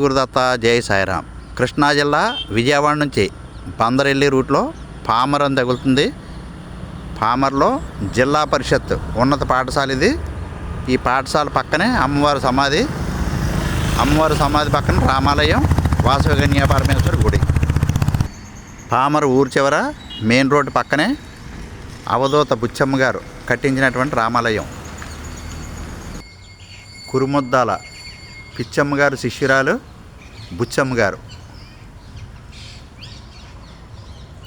గురుదత్త జై సాయిరామ్. కృష్ణా జిల్లా విజయవాడ నుంచి బందరెల్లి రూట్లో పామరం తగులుతుంది. పామర్లో జిల్లా పరిషత్ ఉన్నత పాఠశాల ఇది. ఈ పాఠశాల పక్కనే అమ్మవారి సమాధి. అమ్మవారి సమాధి పక్కన రామాలయం వాసవగన్య పరమేశ్వర గుడి. పామర్ ఊరు చివర మెయిన్ రోడ్డు పక్కనే అవధూత బుచ్చమ్మ గారు కట్టించినటువంటి రామాలయం. కురుముద్దాల పిచ్చమ్మ గారు శిష్యురాలు బుచ్చమ్మ గారు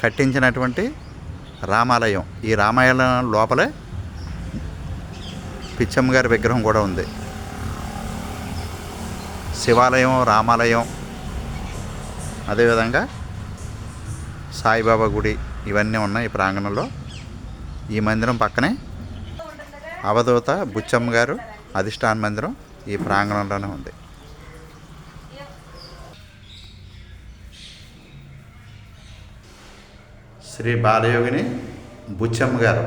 కట్టించినటువంటి రామాలయం. ఈ రామాలయం లోపలే పిచ్చమ్మ గారి విగ్రహం కూడా ఉంది. శివాలయం రామాలయం అదేవిధంగా సాయిబాబా గుడి ఇవన్నీ ఉన్నాయి ఈ ప్రాంగణంలో. ఈ మందిరం పక్కనే అవధూత బుచ్చమ్మ గారు అధిష్టాన మందిరం. ఈ ప్రాంగణంలోనే ఉంది. శ్రీ బాలయోగిని బుచ్చమ్మ గారు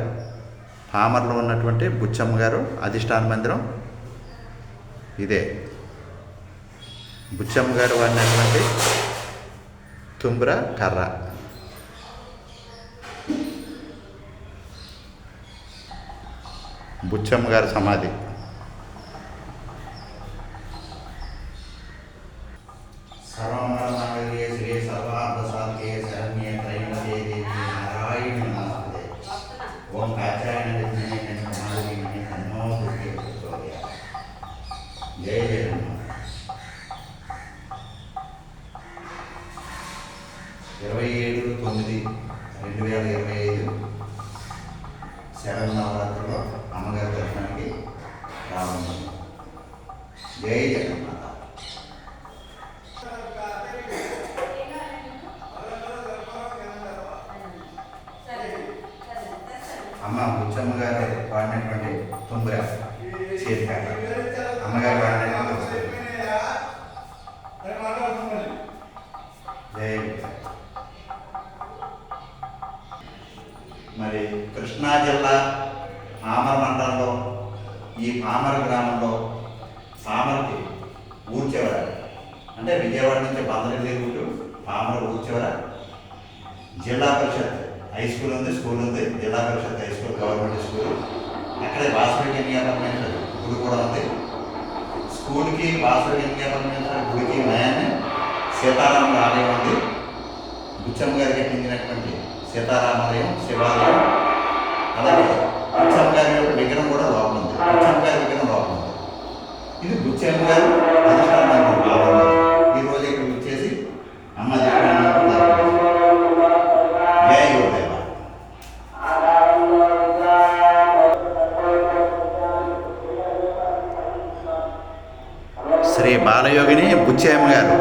పామర్లో ఉన్నటువంటి బుచ్చమ్మ గారు అధిష్టాన మందిరం ఇదే. బుచ్చమ్మ గారు వాడినటువంటి తుమ్ర కర్ర. బుచ్చమ్మ గారి సమాధి. ఇరవై ఏడు తొమ్మిది రెండు వేల ఇరవై ఐదు శరణ నవరాత్రిలో అమ్మగారి దర్శనానికి రావడం. జై జగన్మాత అమ్మ బుచ్చమ్మ గారు పాడినటువంటి తుంబుర చేతి అమ్మగారు పాడినటువంటి జై మరి కృష్ణా జిల్లా పామర మండలంలో ఈ పామర గ్రామంలో పామరకి ఊరు చివర అంటే విజయవాడ నుంచి బందరెల్లి రూటు పామర ఊరు చివర జిల్లా పరిషత్ హై స్కూల్ ఉంది స్కూల్ ఉంది zilla parishad high school government school. అక్కడే వాసవి కన్యా పరమేశ్వరి గుడి కూడా ఉంది. స్కూల్కి వాసవి కన్యా పరమేశ్వరి గుడికి నయాన్ని సీతారాముల ఆలయం ఉంది. బుచ్చమ్మ గారికి కట్టించినటువంటి సీతారామాలయం శివాలయం అలాగే బుచ్చమ్మ గారి యొక్క విగ్రహం కూడా లోపల ఉంది. బుచ్చమ్మ గారి విగ్రహం లోపల ఉంది. ఇది బుచ్చమ్మ గారు అధిష్టానం ఈ రోజు ఇక్కడ వచ్చేసి అమ్మ అధిష్టానం జయ గురుదేవ శ్రీ బాలయోగిని బుచ్చమ్మ గారు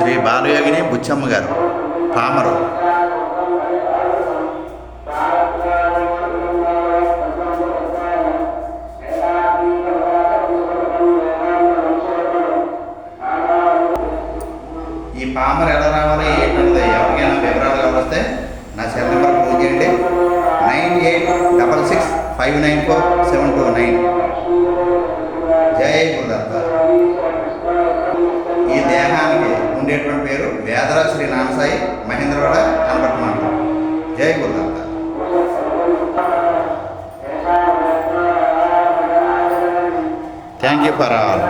శ్రీ బాలయోగిని బుచ్చమ్మ గారు పామరు. ఈ పామర్ ఎలా రావాలి ఏంటంటే ఎవరికైనా వివరాలు కావాలంటే నా సెల్ నెంబర్ ఫోన్ చేయండి. Nine eight double six five nine four seven two nine. Jaya Gurudatta ఈ దేహానికి ఉండేటువంటి పేరు వేదరా Shri నామసాయి Mahendravada కనపడమంట Jai Gurudatta thank you for all